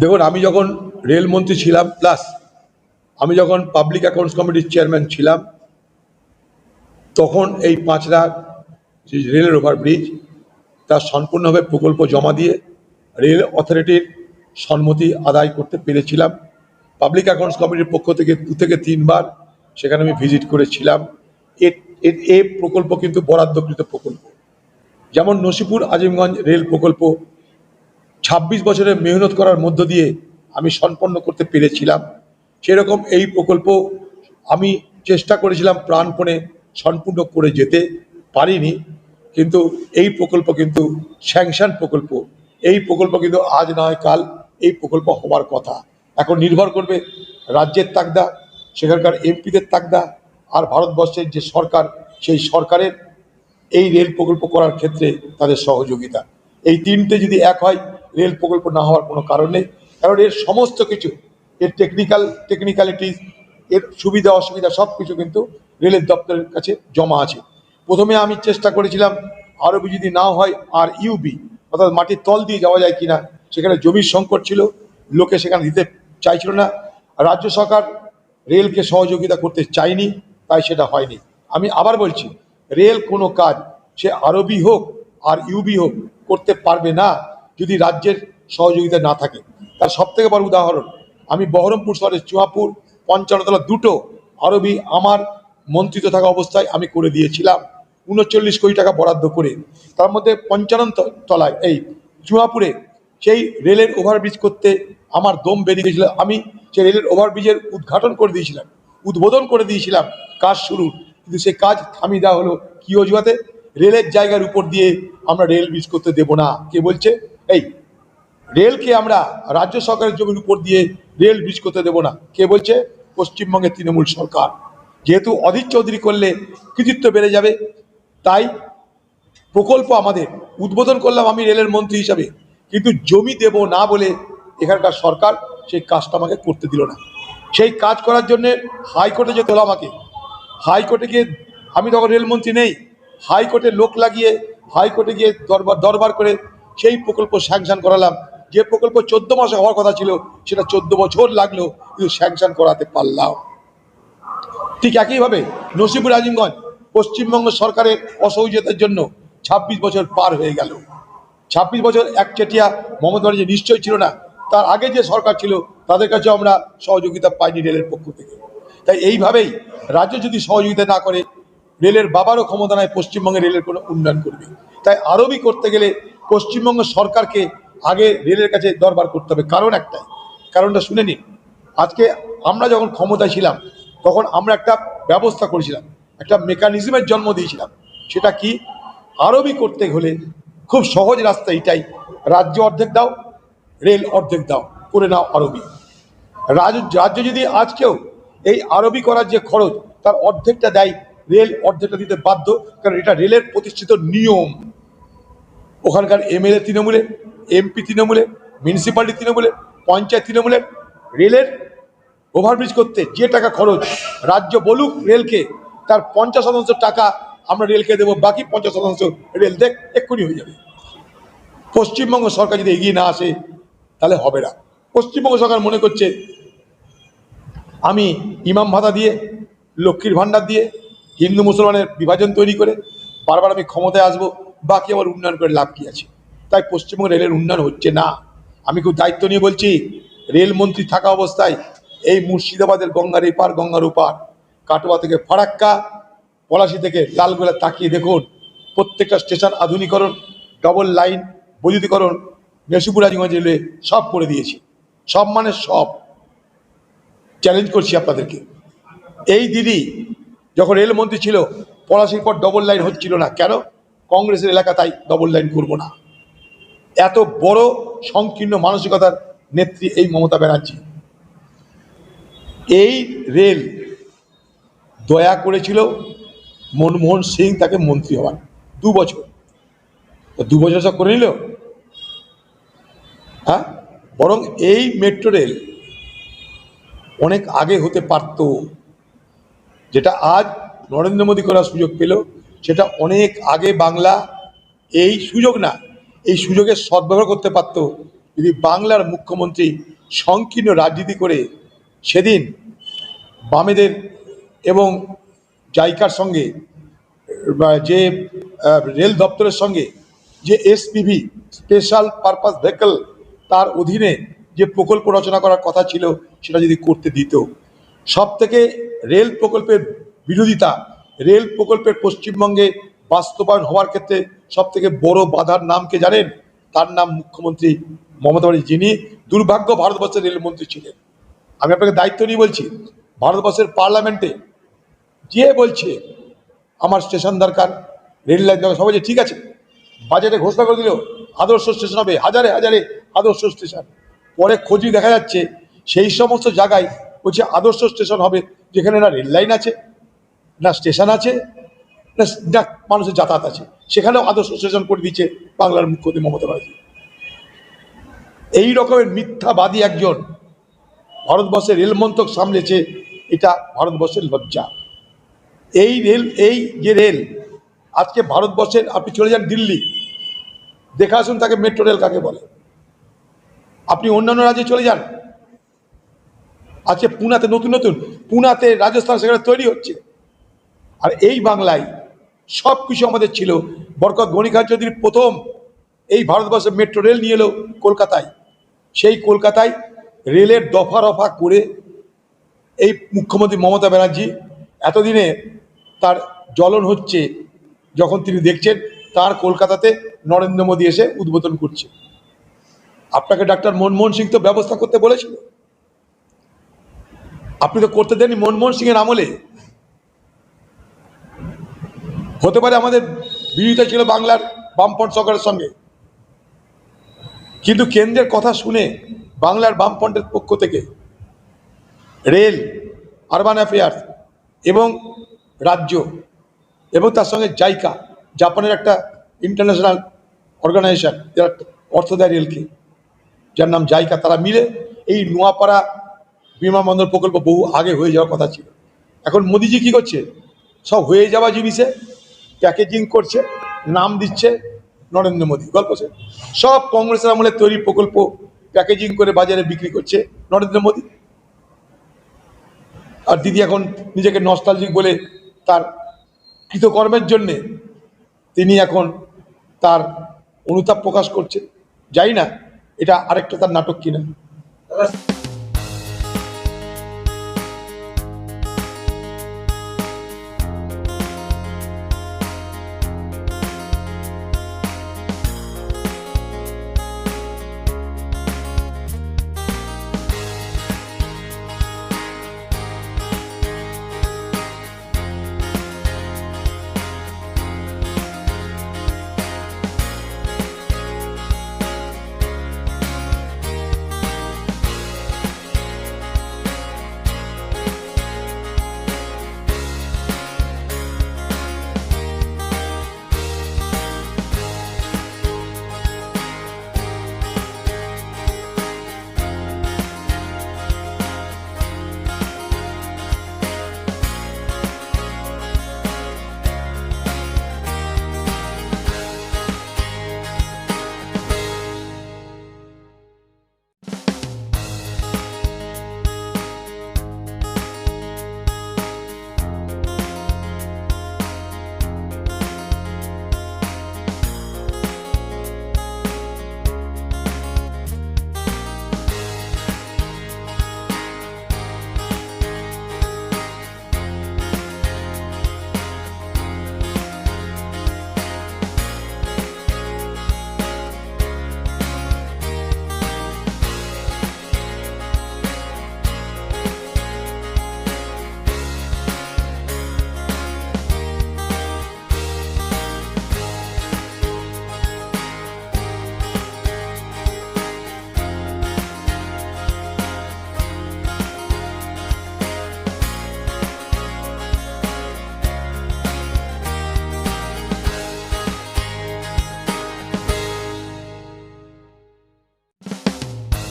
দেখুন, আমি যখন রেলমন্ত্রী ছিলাম, প্লাস আমি যখন পাবলিক অ্যাকাউন্টস কমিটির চেয়ারম্যান ছিলাম, তখন এই পাঁচরা রেলের ওভারব্রিজ তার সম্পূর্ণভাবে প্রকল্প জমা দিয়ে রেল অথরিটির সম্মতি আদায় করতে পেরেছিলাম। পাবলিক অ্যাকাউন্টস কমিটির পক্ষ থেকে দু থেকে তিনবার সেখানে আমি ভিজিট করেছিলাম। এ- এ- এ প্রকল্প কিন্তু বরাদ্দকৃত প্রকল্প। যেমন নসিপুর আজিমগঞ্জ রেল প্রকল্প ছাব্বিশ বছরের মেহনত করার মধ্য দিয়ে আমি সম্পন্ন করতে পেরেছিলাম। সেরকম এই প্রকল্প আমি চেষ্টা করেছিলাম প্রাণপণে সম্পূর্ণ করে যেতে পারিনি। কিন্তু এই প্রকল্প কিন্তু স্যাংশন প্রকল্প। এই প্রকল্প কিন্তু আজ নয় কাল এই প্রকল্প হওয়ার কথা। এখন নির্ভর করবে রাজ্যের তাগদা, সেখানকার এমপিদের তাগদা আর ভারতবর্ষের যে সরকার, সেই সরকারের এই রেল প্রকল্প করার ক্ষেত্রে তাদের সহযোগিতা। এই তিনটে যদি এক হয় রেল প্রকল্প না হওয়ার কোনো কারণ নেই। কারণ এর সমস্ত কিছু, এর টেকনিক্যাল টেকনিক্যালিটিস এর সুবিধা, অসুবিধা সব কিছু কিন্তু রেলের দপ্তরের কাছে জমা আছে। প্রথমে আমি চেষ্টা করেছিলাম আরবি যদি না হয় আর ইউবি অর্থাৎ মাটির তল দিয়ে যাওয়া যায় কিনা, সেখানে জমির সংকট ছিল, লোকে সেখানে দিতে চাইছিল না। রাজ্য সরকার রেলকে সহযোগিতা করতে চায়নি, তাই সেটা হয়নি। আমি আবার বলছি, রেল কোনো কাজ, সে আরবি হোক আর ইউবি হোক, করতে পারবে না। যদি রাজ্যের সহযোগিতা না থাকে। তার সব থেকে বড় উদাহরণ, আমি বহরমপুর শহরের চুয়াপুর পঞ্চানতলা দুটো আরবি আমার মন্ত্রিত থাকা অবস্থায় আমি করে দিয়েছিলাম। উনচল্লিশ কোটি টাকা বরাদ্দ করে। তার মধ্যে পঞ্চান্ন তলায় এই চুয়াপুরে সেই রেলের ওভারব্রিজ করতে আমার দম বেরিয়ে গেছিল আমি সেই রেলের ওভারব্রিজের উদ্ঘাটন করে দিয়েছিলাম, উদ্বোধন করে দিয়েছিলাম, কাজ শুরু। কিন্তু সে কাজ থামিয়ে দেওয়া হলো কি অজুহাতে? রেলের জায়গার উপর দিয়ে আমরা রেল ব্রিজ করতে দেব না। কে বলছে? এই, রেলকে আমরা রাজ্য সরকারের জমির উপর দিয়ে রেল ব্রিজ করতে দেব না। কে বলছে? পশ্চিমবঙ্গের তৃণমূল সরকার। যেহেতু অধীর চৌধুরী করলে কৃতিত্ব বেড়ে যাবে, তাই প্রকল্প আমাদের, উদ্বোধন করলাম আমি রেলের মন্ত্রী হিসাবে। কিন্তু জমি দেব না বলে এখানকার সরকার সেই কাজটা আমাকে করতে দিল না। সেই কাজ করার জন্য হাইকোর্টে যেতে হলো আমাকে। হাইকোর্টে গিয়ে আমি তখন রেলমন্ত্রী নেই। হাইকোর্টে লোক লাগিয়ে হাইকোর্টে গিয়ে দরবার দরবার করে সেই প্রকল্প স্যাংশন করালাম। যে প্রকল্প চোদ্দ মাসে হওয়ার কথা ছিল, সেটা চোদ্দ বছর লাগল, কিন্তু স্যাংশন করাতে পারলাম। ঠিক একইভাবে নসিবুর আজিমগঞ্জ পশ্চিমবঙ্গ সরকারের অসহযোগিতার জন্য ছাব্বিশ বছর পার হয়ে গেল। ছাব্বিশ বছর একচেটিয়া মমতা ব্যানার্জি নিশ্চয় ছিল না। তার আগে যে সরকার ছিল, তাদের কাছে আমরা সহযোগিতা পাইনি রেলের পক্ষ থেকে। তাই এইভাবেই রাজ্য যদি সহযোগিতা না করে, রেলের বাবারও ক্ষমতা নয় পশ্চিমবঙ্গে রেলের কোনো উন্নয়ন করবে। তাই আরবি করতে গেলে পশ্চিমবঙ্গ সরকারকে আগে রেলের কাছে দরবার করতে হবে। কারণ একটাই। কারণটা শুনে নিন। আজকে আমরা যখন ক্ষমতায় ছিলাম, তখন আমরা একটা ব্যবস্থা করেছিলাম। একটা মেকানিজমের জন্ম দিয়েছিলাম। সেটা কি? আরবি করতে হলে খুব সহজ রাস্তা এটাই। রাজ্য অর্ধেক দাও, রেল অর্ধেক দাও, করে নাও আরবি। রাজ্য রাজ্য যদি আজকেও এই আরবি করার যে খরচ, তার অর্ধেকটা দেয়, রেল অর্ধেকটা দিতে বাধ্য, কারণ এটা রেলের প্রতিষ্ঠিত নিয়ম। ওখানকার এমএলএ তৃণমূলে, এমপি তৃণমূলে মিউনিসিপ্যালিটি তৃণমূলের পঞ্চায়েত তৃণমূলে রেলের ওভারব্রিজ করতে যে টাকা খরচ, রাজ্য বলুক রেলকে, তার পঞ্চাশ শতাংশ টাকা আমরা রেলকে দেবো, বাকি পঞ্চাশ শতাংশ রেল দেখ, এক্ষুনি হয়ে যাবে। পশ্চিমবঙ্গ সরকার যদি এগিয়ে না আসে, তাহলে হবে না। পশ্চিমবঙ্গ সরকার মনে করছে, আমি ইমাম ভাতা দিয়ে, লক্ষ্মীর ভাণ্ডার দিয়ে, হিন্দু মুসলমানের বিভাজন তৈরি করে, বারবার আমি ক্ষমতায় আসব বাকি আমার উন্নয়ন করে লাভ কি আছে? তাই পশ্চিমবঙ্গ রেলের উন্নয়ন হচ্ছে না। আমি খুব দায়িত্ব নিয়ে বলছি, রেলমন্ত্রী থাকা অবস্থায় এই মুর্শিদাবাদের গঙ্গার এপার, গঙ্গার ওপার, কাটোয়া থেকে ফারাক্কা, পলাশি থেকে লালগোলা তাকিয়ে দেখুন। প্রত্যেকটা স্টেশন আধুনিকরণ ডবল লাইন বৈদ্যুতিকরণ মেসুপুর আজিগঞ্জ রেলওয়ে সব করে দিয়েছি। সব মানে সব। চ্যালেঞ্জ করছি আপনাদেরকে। এই দিদি যখন রেলমন্ত্রী ছিল, পলাশির পর ডবল লাইন হচ্ছিল না। কেন? কংগ্রেসের এলাকা তাই ডবল লাইন করব না। এত বড় সংকীর্ণ মানসিকতার নেত্রী এই মমতা ব্যানার্জি। এই রেল দয়া করেছিল মনমোহন সিং তাকে মন্ত্রী হওয়ার। দু বছর। দু বছর সব করে নিল? হ্যাঁ? বরং এই মেট্রো রেল অনেক আগে হতে পারত। যেটা আজ নরেন্দ্র মোদী করার সুযোগ পেল। সেটা অনেক আগে বাংলা, এই সুযোগ না, এই সুযোগের সদ্ব্যবহার করতে পারত যদি বাংলার মুখ্যমন্ত্রী সংকীর্ণ রাজনীতি করে সেদিন বামেদের এবং জাইকার সঙ্গে যে রেল দপ্তরের সঙ্গে যে এসপিভি স্পেশাল পারপাস ভেহিকল তার অধীনে যে প্রকল্প রচনা করার কথা ছিল সেটা যদি করতে দিত। সব থেকে রেল প্রকল্পের বিরোধিতা রেল প্রকল্পের পশ্চিমবঙ্গে বাস্তবায়ন হওয়ার ক্ষেত্রে সব থেকে বড় বাধার নামকে জানেন? তার নাম মুখ্যমন্ত্রী মমতা ব্যানার্জি। যিনি দুর্ভাগ্য ভারতবর্ষের রেলমন্ত্রী ছিলেন। আমি আপনাকে দায়িত্ব নিয়ে বলছি, ভারতবর্ষের পার্লামেন্টে যে বলছে, আমার স্টেশন দরকার, রেল লাইন দরকার, সবাই ঠিক আছে, বাজেটে ঘোষণা করে দিল আদর্শ স্টেশন হবে, হাজারে হাজারে আদর্শ স্টেশন। পরে খোঁজ দেখা যাচ্ছে, সেই সমস্ত জায়গায় বলছে, আদর্শ স্টেশন হবে, যেখানে না রেল লাইন আছে। না স্টেশন আছে, না মানুষের যাতায়াত আছে। সেখানেও আদর্শ স্টেশন করে দিচ্ছে বাংলার মুখ্যমন্ত্রী মমতা ব্যানার্জি। এই রকমের মিথ্যাবাদী একজন ভারতবর্ষের রেলমন্ত্রক সামলেছে, এটা ভারতবর্ষের লজ্জা। এই রেল, এই যে রেল, আজকে ভারতবর্ষের, আপনি চলে যান দিল্লি দেখে আসুন তাকে মেট্রো রেল কাকে বলে। আপনি অন্যান্য রাজ্যে চলে যান। আজকে পুনাতে নতুন নতুন, পুনাতে রাজস্থান সেখানে তৈরি হচ্ছে। আর এই বাংলায় সব কিছু আমাদের ছিল। বরকত গণিকার চৌধুরী প্রথম এই ভারতবর্ষে মেট্রো রেল নিয়ে এলো কলকাতায়। সেই কলকাতায় রেলের দফা রফা করে এই মুখ্যমন্ত্রী মমতা ব্যানার্জি এতদিনে তার জ্বলন হচ্ছে যখন তিনি দেখছেন, তার কলকাতাতে নরেন্দ্র মোদী এসে উদ্বোধন করছে। আপনাকে ডাক্তার মনমোহন সিং তো ব্যবস্থা করতে বলেছিল। আপনি তো করতে দেননি মনমোহন সিংয়ের আমলে। হতে পারে আমাদের বিরোধিতা ছিল বাংলার বামফ্রন্ট সরকারের সঙ্গে। কিন্তু কেন্দ্রের কথা শুনে বাংলার বামফ্রন্টের পক্ষ থেকে রেল, আরবান অ্যাফেয়ার্স এবং রাজ্য এবং তার সঙ্গে জাইকা, জাপানের একটা ইন্টারন্যাশনাল অর্গানাইজেশন, যারা অর্থ দেয় রেলকে, যার নাম জাইকা, তারা মিলে এই নোয়াপাড়া বিমানবন্দর প্রকল্প বহু আগে হয়ে যাওয়ার কথা ছিল। এখন মোদিজি কি করছে? সব হয়ে যাওয়া জিনিসে প্যাকেজিং করছে, নাম দিচ্ছে নরেন্দ্র মোদী। গল্প সব কংগ্রেসের আমলে তৈরি প্রকল্প প্যাকেজিং করে বাজারে বিক্রি করছে নরেন্দ্র মোদী। আর দিদি এখন নিজেকে নস্টালজিক বলে তার কৃতকর্মের জন্যে তিনি এখন তার অনুতাপ প্রকাশ করছে যাই না, এটা আরেকটা তার নাটক কিনা।